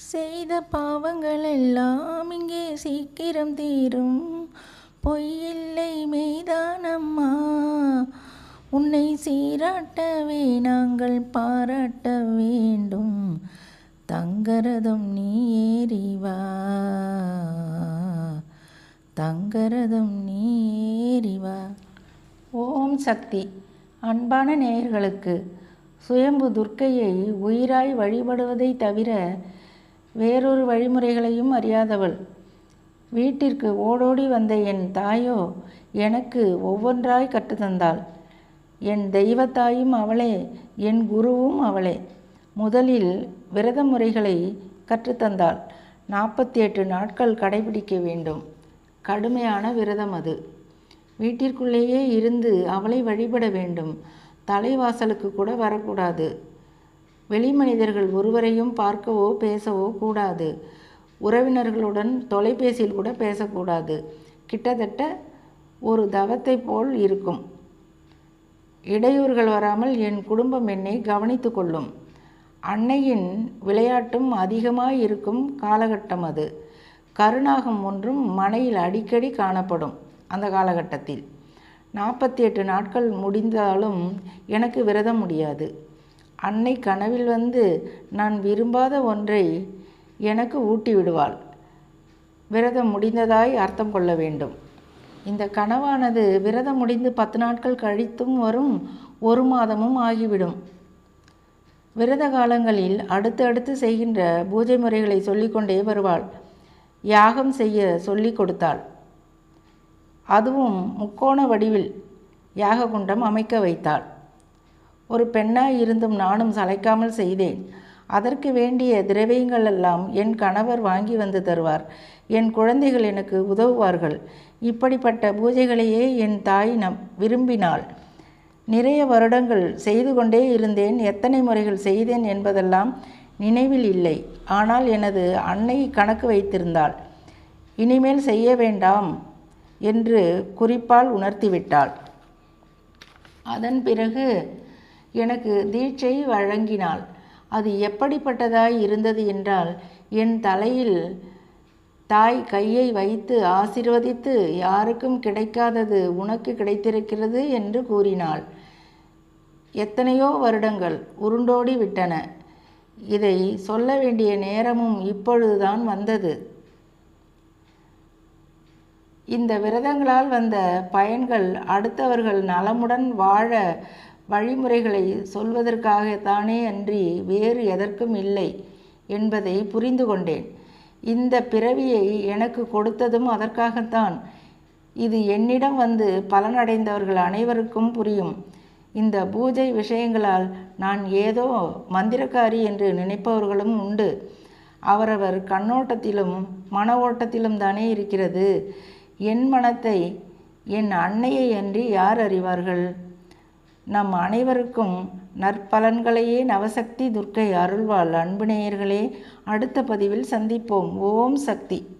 செய்த பாவங்கள் எல்லாம் இங்கே சீக்கிரம் தீரும். பொய்யில்லை மெய்தானம்மா உன்னை சீராட்டவே நாங்கள் பாராட்ட வேண்டும். தங்கரதம் நீ ஏறிவா தங்கரதம் நீ ஏறிவா ஓம் சக்தி. அன்பான நேயர்களுக்கு சுயம்பு துர்க்கையை உயிராய் வழிபடுவதை தவிர வேறொரு வழிமுறைகளையும் அறியாதவள். வீட்டிற்கு ஓடோடி வந்த என் தாயோ எனக்கு ஒவ்வொன்றாய் கற்றுத்தந்தாள். என் தெய்வத்தாயும் அவளே என் குருவும் அவளே. முதலில் விரத முறைகளை கற்றுத்தந்தாள். நாற்பத்தி எட்டு நாட்கள் கடைபிடிக்க வேண்டும். கடுமையான விரதம் அது. வீட்டிற்குள்ளேயே இருந்து அவளை வழிபட வேண்டும். தலைவாசலுக்கு கூட வரக்கூடாது. வெளி மனிதர்கள் ஒருவரையும் பார்க்கவோ பேசவோ கூடாது. உறவினர்களுடன் தொலைபேசியில் கூட பேசக்கூடாது. கிட்டத்தட்ட ஒரு தவத்தை போல் இருக்கும். இடையூறுகள் வராமல் என் குடும்பம் என்னை கவனித்து கொள்ளும். அன்னையின் விளையாட்டும் அதிகமாக இருக்கும் காலகட்டம் அது. கருணாகம் ஒன்றும் மனையில் அடிக்கடி காணப்படும் அந்த காலகட்டத்தில். நாற்பத்தி எட்டு நாட்கள் முடிந்தாலும் எனக்கு விரதம் முடியாது. அன்னை கனவில் வந்து நான் விரும்பாத ஒன்றை எனக்கு ஊட்டி விடுவாள் விரதம் முடிந்ததாய் அர்த்தம் கொள்ள வேண்டும். இந்த கனவானது விரதம் முடிந்து பத்து நாட்கள் கழித்தும் வரும் ஒரு மாதமும் ஆகிவிடும். விரத காலங்களில் அடுத்தடுத்து செய்கின்ற பூஜை முறைகளை சொல்லிக்கொண்டே வருவாள். யாகம் செய்ய சொல்லி கொடுத்தாள். அதுவும் முக்கோண வடிவில் யாககுண்டம் அமைக்க வைத்தாள். ஒரு பெண்ணாய் இருந்தும் நானும் சளைக்காமல் செய்தேன். அதற்கு வேண்டிய திரவியங்கள் எல்லாம் என் கணவர் வாங்கி வந்து தருவார். என் குழந்தைகள் எனக்கு உதவுவார்கள். இப்படிப்பட்ட பூஜைகளையே என் தாய் நம் விரும்பினாள். நிறைய வருடங்கள் செய்து கொண்டே இருந்தேன். எத்தனை முறைகள் செய்தேன் என்பதெல்லாம் நினைவில் இல்லை. ஆனால் எனது அன்னை கணக்கு வைத்திருந்தாள். இனிமேல் செய்ய வேண்டாம் என்று குறிப்பால் உணர்த்திவிட்டாள். அதன் பிறகு எனக்கு தீட்சை வழங்கினாள். அது எப்படிப்பட்டதாய் இருந்தது என்றால் என் தலையில் தாய் கையை வைத்து ஆசிர்வதித்து யாருக்கும் கிடைக்காதது உனக்கு கிடைத்திருக்கிறது என்று கூறினாள். எத்தனையோ வருடங்கள் உருண்டோடி விட்டன. இதை சொல்ல வேண்டிய நேரமும் இப்பொழுதுதான் வந்தது. இந்த விரதங்களால் வந்த பயன்கள் அடுத்தவர்கள் நலமுடன் வாழ வழிமுறைகளை சொல்வதற்காகத்தானே அன்றி வேறு எதற்கும் இல்லை என்பதை புரிந்து கொண்டேன். இந்த பிறவியை எனக்கு கொடுத்ததும் அதற்காகத்தான். இது என்னிடம் வந்து பலனடைந்தவர்கள் அனைவருக்கும் புரியும். இந்த பூஜை விஷயங்களால் நான் ஏதோ மந்திரக்காரி என்று நினைப்பவர்களும் உண்டு. அவரவர் கண்ணோட்டத்திலும் மன ஓட்டத்திலும் தானே இருக்கிறது. என் மனத்தை என் அன்னையை அன்றி யார் அறிவார்கள்? நம் அனைவருக்கும் நற்பலன்களையே நவசக்தி துர்க்கை அருள்வாள் அன்பு நேயர்களே அடுத்த பதிவில் சந்திப்போம். ஓம் சக்தி.